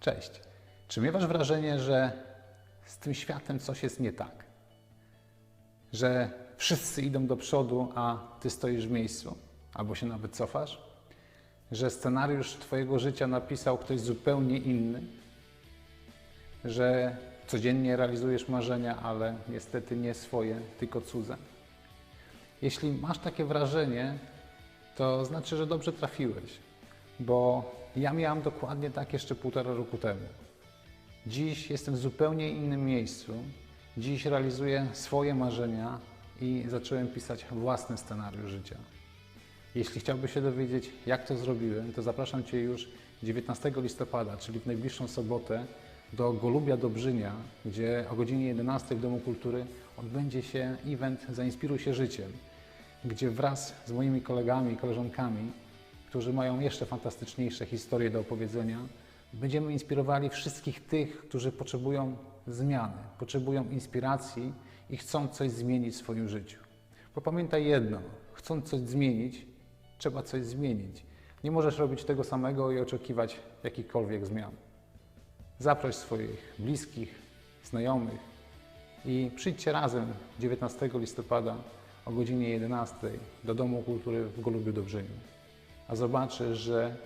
Cześć. Czy miewasz wrażenie, że z tym światem coś jest nie tak? Że wszyscy idą do przodu, a ty stoisz w miejscu, albo się nawet cofasz? Że scenariusz Twojego życia napisał ktoś zupełnie inny? Że codziennie realizujesz marzenia, ale niestety nie swoje, tylko cudze? Jeśli masz takie wrażenie, to znaczy, że dobrze trafiłeś, bo ja miałam dokładnie tak jeszcze półtora roku temu. Dziś jestem w zupełnie innym miejscu. Dziś realizuję swoje marzenia i zacząłem pisać własny scenariusz życia. Jeśli chciałbyś się dowiedzieć, jak to zrobiłem, to zapraszam Cię już 19 listopada, czyli w najbliższą sobotę, do Golubia Dobrzynia, gdzie o godzinie 11 w Domu Kultury odbędzie się event Zainspiruj się życiem, gdzie wraz z moimi kolegami i koleżankami, którzy mają jeszcze fantastyczniejsze historie do opowiedzenia, będziemy inspirowali wszystkich tych, którzy potrzebują zmiany, potrzebują inspiracji i chcą coś zmienić w swoim życiu. Bo pamiętaj jedno, chcąc coś zmienić, trzeba coś zmienić. Nie możesz robić tego samego i oczekiwać jakichkolwiek zmian. Zaproś swoich bliskich, znajomych i przyjdźcie razem 19 listopada o godzinie 11 do Domu Kultury w Golubiu Dobrzyniu. A zobaczysz, że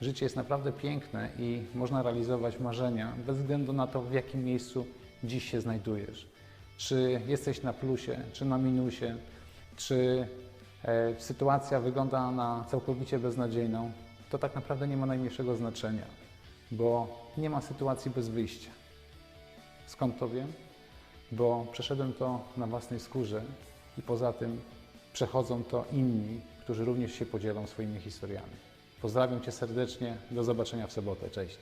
życie jest naprawdę piękne i można realizować marzenia bez względu na to, w jakim miejscu dziś się znajdujesz. Czy jesteś na plusie, czy na minusie, czy e, sytuacja wygląda na całkowicie beznadziejną, to tak naprawdę nie ma najmniejszego znaczenia, bo nie ma sytuacji bez wyjścia. Skąd to wiem? Bo przeszedłem to na własnej skórze i poza tym przechodzą to inni, którzy również się podzielą swoimi historiami. Pozdrawiam Cię serdecznie, do zobaczenia w sobotę, cześć.